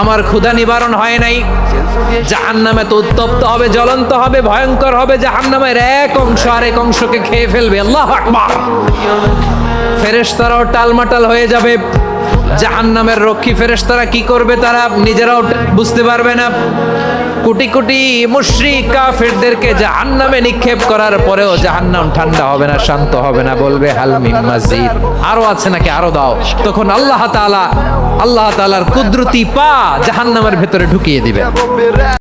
আমার ক্ষুধা নিবারণ হয় নাই। জাহান নামে তো উত্তপ্ত হবে, জ্বলন্ত হবে, ভয়ঙ্কর হবে। জাহান নামের এক অংশ আরেক অংশকে খেয়ে ফেলবে। আল্লাহ আকবার। ফেরেশতারাও টালমাটাল হয়ে যাবে। জাহান্নামের রক্ষী ফেরেশতারা কি করবে তারা নিজেরাও বুঝতে পারবে না। কোটি কোটি মুশরিক কাফেরদেরকে জাহান্নামে নিক্ষেপ করার পরেও জাহান্নাম ঠান্ডা হবে না, শান্ত হবে না, বলবে হালমিম মাজিদ। আরও আছে নাকি? আরও দাও। তখন আল্লাহ তাআলা, আল্লাহ তাআলার কুদরতি পা জাহান্নামের ভেতরে ঢুকিয়ে দিবেন